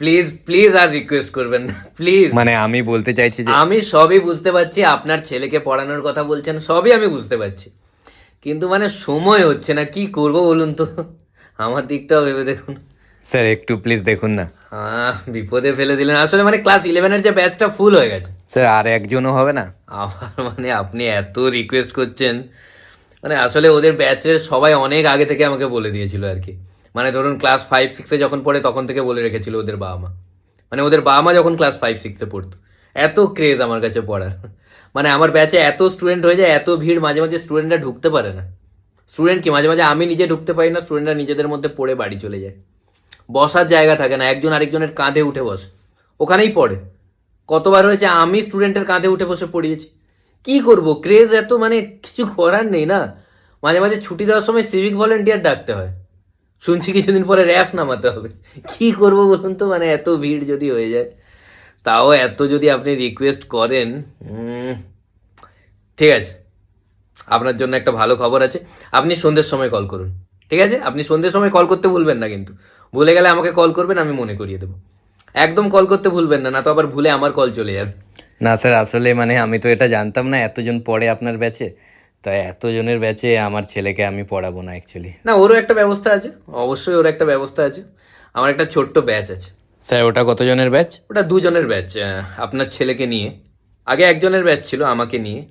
Please please R request করবেন না। Please মানে আমি বলতে চাইছি যে আমি সবই বুঝতে পারছি আপনার ছেলেকে পড়ানোর কথা বলছেন সবই আমি বুঝতে পারছি। কিন্তু মানে সময় হচ্ছে না কি করব বলুন তো? আমার দিকটাও ভেবে দেখুন। স্যার একটু প্লিজ দেখুন না। হ্যাঁ বিপদে ফেলে দিলেন। আসলে মানে ক্লাস ইলেভেনের যে ব্যাচটা ফুল হয়ে গেছে। স্যার আর একজনও হবে না? আবার মানে আপনি এত রিকোয়েস্ট করছেন। মানে আসলে ওদের ব্যাচের সবাই অনেক আগে থেকে আমাকে বলে দিয়েছিল আর কি। মানে ধরুন ক্লাস ফাইভ সিক্সে যখন পড়ে, তখন থেকে বলে রেখেছিল ওদের বাবা মা। মানে ওদের বাবা মা যখন ক্লাস ফাইভ সিক্সে পড়তো। এত ক্রেজ আমার কাছে পড়ার। মানে আমার ব্যাচে এত স্টুডেন্ট হয়ে যায়, এত ভিড়, মাঝে মাঝে স্টুডেন্টরা ঢুকতে পারে না। স্টুডেন্ট কি, মাঝে মাঝে আমি নিজে ঢুকতে পারি না স্টুডেন্টরা নিজেদের মধ্যে পড়ে বাড়ি চলে যায়। বসার জায়গা থাকে না, একজন আরেকজনের কাঁধে উঠে বসে। ওখানেই পড়ে। কতবার হয়েছে, আমি স্টুডেন্টের কাঁধে উঠে বসে পড়িয়েছি। কি করব? ক্রেজ এত মানে কিছু করার নেই না। মাঝে মাঝে ছুটি দেওয়ার সময় সিভিক ভলেন্টিয়ার ডাকতে হয়। শুনছি কিছুদিন পরে র্যাফ নামাতে হবে। কি করব বলুন তো? মানে এত ভিড় যদি হয়ে যায়। তাও এত যদি আপনি রিকোয়েস্ট করেন ঠিক আছে। আপনার জন্য একটা ভালো খবর আছে। আপনি সন্ধ্যের সময় কল করুন। ঠিক আছে? আপনি সন্ধ্যের সময় কল করতে ভুলবেন না কিন্তু। ভুলে গেলে আমাকে কল করবেন, আমি মনে করিয়ে দেবো। একদম কল করতে ভুলবেন না না তো আবার ভুলে আমার কল চলে যাবে। না স্যার আসলে মানে আমি তো এটা জানতাম না, এতজন পড়ে আপনার ব্যাচে তাই এতজনের ব্যাচে আমার ছেলেকে আমি পড়াবো না অ্যাকচুয়ালি না ওরও একটা ব্যবস্থা আছে। অবশ্যই ওর একটা ব্যবস্থা আছে। আমার একটা ছোট্ট ব্যাচ আছে। স্যার ওটা কতজনের ব্যাচ ওটা দুজনের ব্যাচ আপনার ছেলেকে নিয়ে। আগে একজনের ব্যাচ ছিল আমাকে নিয়ে।